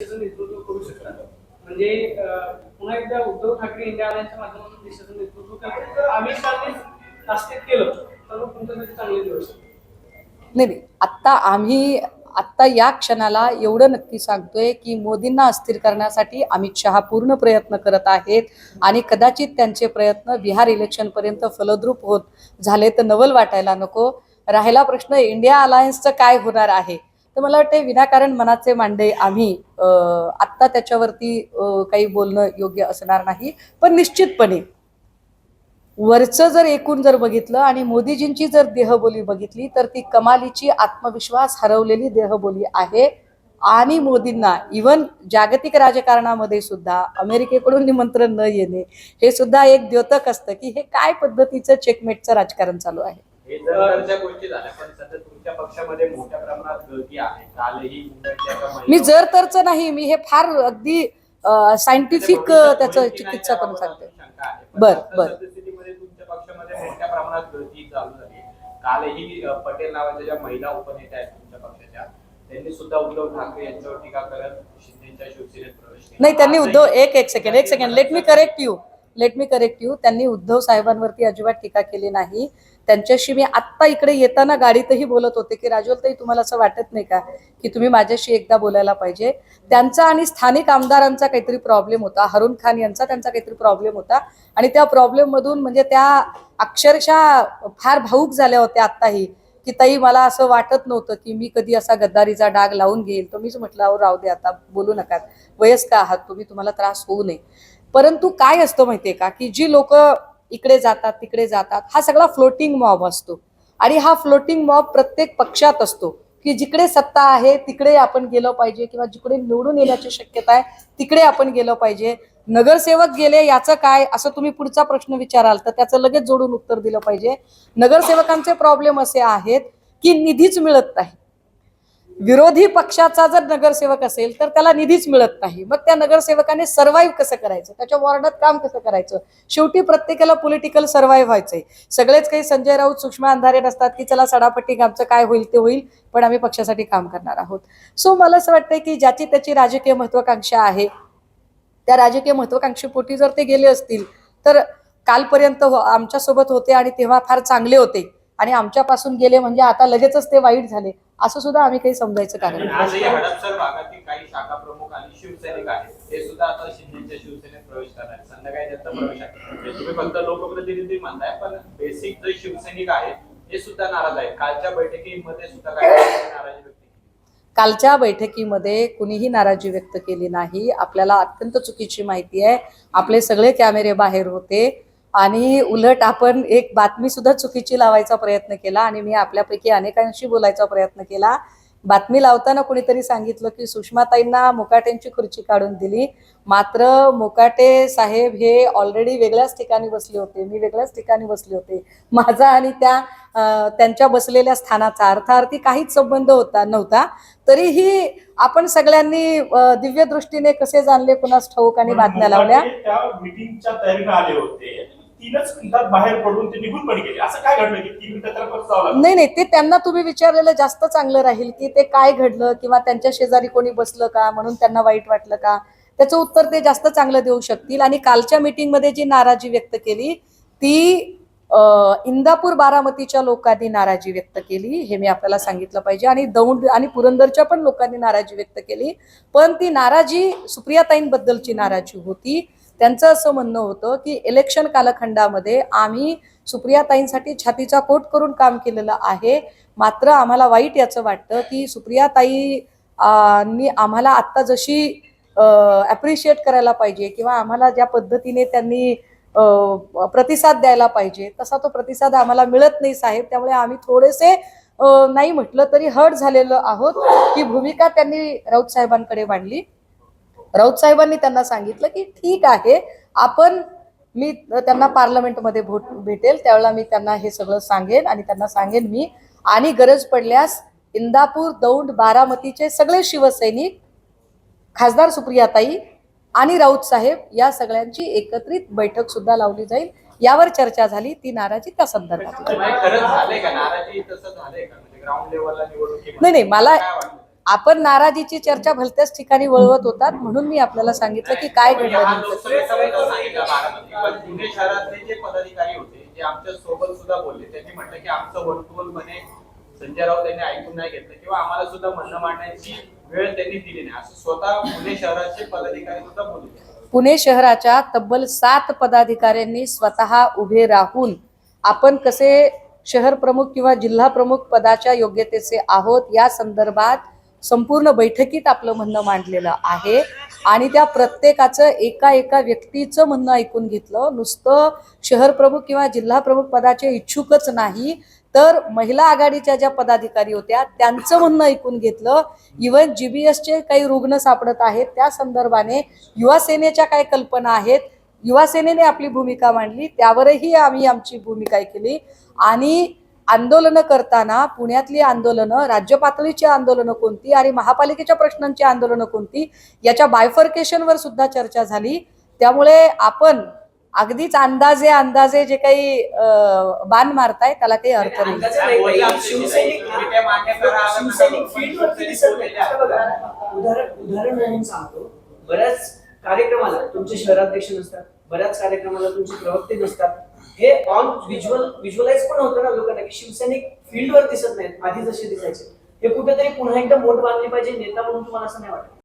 नेतृत्व करू शकतात म्हणजे पुन्हा एकदा उद्धव ठाकरे इंडिया आल्याच्या माध्यमातून देशाचं नेतृत्व करतात आम्ही अमित केलं तर मग तुमच्यासाठी चांगले दिवस नाही नाही. आत्ता आम्ही आत्ता या क्षणाला एवढं नक्की सांगतोय की मोदींना अस्थिर करण्यासाठी अमित शहा पूर्ण प्रयत्न करत आहेत आणि कदाचित त्यांचे प्रयत्न बिहार इलेक्शनपर्यंत फलद्रूप होत झाले तर नवल वाटायला नको. राहिला प्रश्न इंडिया अलायन्सचं काय होणार आहे? तर मला वाटते विनाकारण मनाचे मांडे आम्ही आत्ता त्याच्यावरती काही बोलणं योग्य असणार नाही. पण निश्चितपणे वरचं जर एकूण जर बघितलं आणि मोदीजींची जर देहबोली बघितली तर ती कमालीची आत्मविश्वास हरवलेली देहबोली आहे. आणि मोदींना इवन जागतिक राजकारणामध्ये सुद्धा अमेरिकेकडून निमंत्रण न येणे हे सुद्धा एक द्योतक असतं की हे काय पद्धतीचं चेकमेटचं राजकारण चालू आहे. हे त्या गोष्टी झाल्या पण सध्या तुमच्या पक्षामध्ये मोठ्या प्रमाणात गळती आहे. कालही मुंबईतल्या एका महिला- मी जर तरच नाही मी हे फार अगदी सायंटिफिक त्याचं चिकित्सा करून सांगते. बर, बर. तुमच्या पक्षामध्ये मोठ्या प्रमाणात गळती चालू झाली. कालही अ, पटेल नावाच्या ज्या महिला उपनेत्या आहेत तुमच्या पक्षाच्या त्यांनी सुद्धा उद्धव ठाकरे यांच्यावर टीका करत शिंदेच्या शिवसेनेत प्रवेश केला. नाही त्यांनी आजही- उद्धव एक एक सेकंड एक second let me correct you let me correct you त्यांनी उद्धव साहेबांवरती अजिबात टीका केली नाही. त्यांच्याशी मी आत्ता इकडे येताना गाडीतही बोलत होते की राजवलताई तुम्हाला असं वाटत नाही का की तुम्ही माझ्याशी एकदा बोलायला पाहिजे? त्यांचा आणि स्थानिक आमदारांचा काहीतरी प्रॉब्लेम होता. हरुण खान यांचा त्यांचा काहीतरी प्रॉब्लेम होता. आणि त्या प्रॉब्लेममधून म्हणजे त्या अक्षरशः फार भाऊक झाल्या होत्या आत्ताही की ताई मला असं वाटत नव्हतं की मी कधी असा गद्दारीचा डाग लावून घेईल. तर मीच म्हटलं अहो राहू दे आता बोलू नका. वयस्क आहात तुम्ही तुम्हाला त्रास होऊ नये. परंतु काय असतं माहितीये का? की जी लोक इकडे जातात तिकडे जातात हा सगळा फ्लोटिंग मॉब असतो. आणि हा फ्लोटिंग मॉब प्रत्येक पक्षात असतो की जिकडे सत्ता आहे तिकडे आपण गेलं पाहिजे किंवा जिकडे निवडून येण्याची शक्यता आहे तिकडे आपण गेलं पाहिजे. नगरसेवक गेले याचं काय? असं तुम्ही पुढचा प्रश्न विचाराल तर त्याचं लगेच जोडून उत्तर दिलं पाहिजे. नगरसेवकांचे प्रॉब्लेम असे आहेत की निधीच मिळत नाही. विरोधी पक्षाचा जर नगरसेवक असेल तर त्याला निधीच मिळत नाही. मग त्या नगरसेवकाने सर्व्हाइव्ह कसं करायचं? त्याच्या वॉर्डात काम कसं करायचं? शेवटी प्रत्येकाला पॉलिटिकल सर्व्हाइव्ह व्हायचंय. सगळेच काही संजय राऊत सूक्ष्म अंधारे नसतात की चला सडापट्टी आमचं काय होईल ते होईल पण आम्ही पक्षासाठी काम करणार आहोत. सो मला असं वाटतंय की ज्याची त्याची राजकीय महत्वाकांक्षा आहे त्या राजकीय महत्वाकांक्षेपोटी जर ते गेले असतील तर कालपर्यंत हो- आमच्यासोबत होते आणि तेव्हा फार चांगले होते. आणि आमच्यापासून गेले म्हणजे आता लगेचच ते वाईट झाले. असं सुद्धा आम्ही काही समजायचं कारण कालच्या बैठकीमध्ये कुणीही नाराजी व्यक्त केली नाही. आपल्याला अत्यंत चुकीची माहिती आहे. आपले सगळे कॅमेरे बाहेर होते. आणि उलट आपण एक बातमी सुद्धा चुकीची लावायचा प्रयत्न केला आणि मी आपल्यापैकी अनेकांशी बोलायचा प्रयत्न केला. बातमी लावताना कुणीतरी सांगितलं की सुषमाताईंना मुकाटेंची खुर्ची काढून दिली. मात्र मुकाटे साहेब हे ऑलरेडी वेगळ्याच ठिकाणी बसले होते. मी वेगळ्याच ठिकाणी बसले होते. माझा आणि त्या त्यांच्या बसलेल्या स्थानाचा अर्थार्थी काहीच संबंध होता नव्हता. तरीही आपण सगळ्यांनी दिव्यदृष्टीने दिव्य दृष्टीने कसे जाणले कुणास ठाऊक आणि बातम्या लावल्या? तीनच मिनिटात बाहेर पडून ते निघून पण गेले. असं काय घडलं की तीन मिनिटात त्याला परत जावं लागलं? नाही नाही ते त्यांना तुम्ही विचारलेलं जास्त चांगलं राहील की ते काय घडलं किंवा त्यांच्या शेजारी कोणी बसलं का म्हणून त्यांना वाईट वाटलं का? त्याचं उत्तर ते जास्त चांगलं देऊ शकतील. आणि कालच्या मीटिंगमध्ये जी नाराजी व्यक्त केली ती इंदापूर बारामतीच्या लोकांनी नाराजी व्यक्त केली हे मी आपल्याला सांगितलं पाहिजे. आणि दौंड आणि पुरंदरच्या पण लोकांनी नाराजी व्यक्त केली. पण ती नाराजी सुप्रियाताईंबद्दलची नाराजी होती. त्यांचं असं म्हणणं होतं की इलेक्शन कालखंडामध्ये आम्ही सुप्रियाताईंसाठी छातीचा कोट करून काम केलेलं आहे. मात्र आम्हाला वाईट याचं वाटतं की सुप्रियाताई नी आम्हाला आत्ता जशी ॲप्रिशिएट करायला पाहिजे किंवा आम्हाला ज्या पद्धतीने त्यांनी प्रतिसाद द्यायला पाहिजे तसा तो प्रतिसाद आम्हाला मिळत नाही साहेब. त्यामुळे आम्ही थोडेसे नाही म्हटलं तरी हर्ट झालेलो आहोत की भूमिका त्यांनी राऊत साहेबांकडे मांडली. राऊत साहेबांनी त्यांना सांगितलं की ठीक आहे आपण मी त्यांना पार्लमेंटमध्ये भोट भेटेल त्यावेळेला मी त्यांना हे सगळं सांगेन आणि त्यांना सांगेन मी. आणि गरज पडल्यास इंदापूर दौंड बारामतीचे सगळे शिवसैनिक खासदार सुप्रियाताई आणि राऊत साहेब या सगळ्यांची एकत्रित बैठक सुद्धा लावली जाईल. यावर चर्चा झाली ती नाराजी त्या संदर्भात. म्हणजे नाही, नाही, मला- आपण नाराजीची चर्चा भलत्याच ठिकाणी वळवत होतात म्हणून मी आपल्याला सांगितलं की काय घडलं संजय राऊत यांनी ऐकून नाही घेतलं किंवा आम्हाला सुद्धा म्हणणं मांडण्याची वेळ त्यांनी दिली नाही. असं स्वतः पुणे शहराचे पदाधिकारी सुद्धा बोलले. पुणे शहराच्या तब्बल सात पदाधिकाऱ्यांनी स्वतः उभे राहून आपण कसे शहर प्रमुख किंवा जिल्हा प्रमुख पदाच्या योग्यतेचे आहोत या संदर्भात संपूर्ण बैठकीत आपलं म्हणणं मांडलेलं आहे. आणि त्या प्रत्येकाचं एका एका व्यक्तीचं म्हणणं ऐकून घेतलं. नुसतं शहर प्रमुख किंवा जिल्हा प्रमुख पदाचे इच्छुकच नाही तर महिला आघाडीच्या ज्या पदाधिकारी होत्या त्यांचं म्हणणं ऐकून घेतलं. इवन जीबीएसचे काही रुग्ण सापडत आहेत त्या संदर्भाने युवा सेनेच्या काय कल्पना आहेत युवा सेनेने आपली भूमिका मांडली त्यावरही आम्ही आमची भूमिका केली आणि आंदोलनं करताना पुण्यातली आंदोलनं राज्य पातळीची आंदोलनं कोणती आणि महापालिकेच्या प्रश्नांची आंदोलनं कोणती याच्या बायफर्केशनवर सुद्धा चर्चा झाली. त्यामुळे आपण अगदीच अंदाजे अंदाजे जे काही बाण मारताय त्याला काही अर्थ नाही. बऱ्याच कार्यक्रमाला तुमचे शहराध्यक्ष नसतात बऱ्याच कार्यक्रमाला तुमचे प्रवक्ते नसतात. हे ऑन व्हिज्युअल व्हिज्युअलाइज पण होतं ना लोकांना की शिवसैनिक फील्डवर दिसत नाहीत आधी जसे दिसायचे. हे कुठेतरी पुन्हा एकदा मोठ बांधली पाहिजे नेता म्हणून तुम्हाला असं नाही वाटत?